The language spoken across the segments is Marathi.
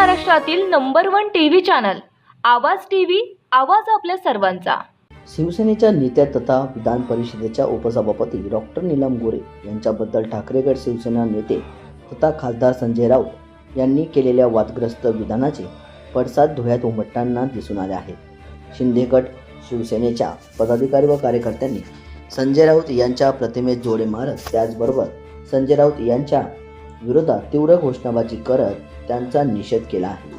महाराष्ट्रातील number one TV channel Awaaz TV Awaaz आपल्या सर्वांचा. शिवसेनेच्या नेत्या तथा विधान परिषदेच्या उपसभापती डॉक्टर नीलम गोरे यांच्याबद्दल ठाकरेगड शिवसेना नेते तथा खासदार संजय राऊत यांनी केलेल्या वादग्रस्त विधानाचे पडसाद धुळ्यात उमटताना दिसून आले आहेत. शिंदेगड शिवसेनेच्या पदाधिकारी व कार्यकर्त्यांनी संजय राऊत यांच्या प्रतिमेत जोडे मारत त्याचबरोबर संजय राऊत यांच्या विरोधात तीव्र घोषणाबाजी करत त्यांचा निषेध केला आहे.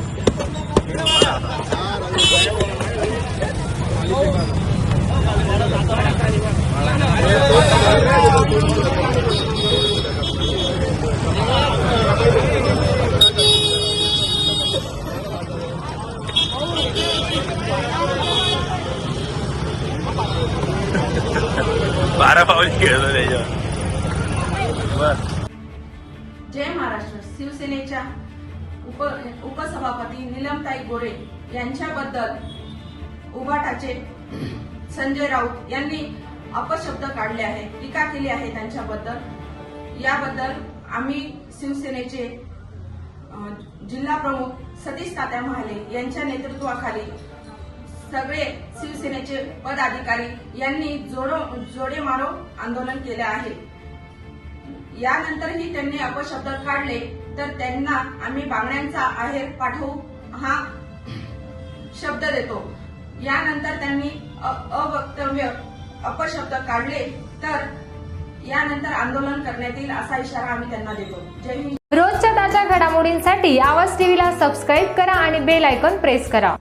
बारा पावली खेळतो त्याच्यावर. जय महाराष्ट्र. शिवसेनेच्या उप उपसभापती निलमताई गोरे यांच्याबद्दल उभाटाचे संजय राऊत यांनी अपशब्द काढले आहे टीका केली आहे त्यांच्याबद्दल. याबद्दल आम्ही शिवसेनेचे जिल्हा प्रमुख सतीश तात्या महाले यांच्या नेतृत्वाखाली सगळे शिवसेनेचे पदाधिकारी यांनी जोडो जोडे मारो आंदोलन केले आहे. यानंतरही त्यांनी अपशब्द काढले तर त्यांना आम्ही बांगड्यांचा आहेर पाठवू हा शब्द देतो. यानंतर त्यांनी अवक्तव्य अपशब्द काढले तर यानंतर आंदोलन करण्यात येईल असा इशारा आम्ही त्यांना देतो. जय हिंद. रोजच्या ताज्या घडामोडींसाठी आवाज टीव्हीला सबस्क्राईब करा आणि बेल आयकॉन प्रेस करा.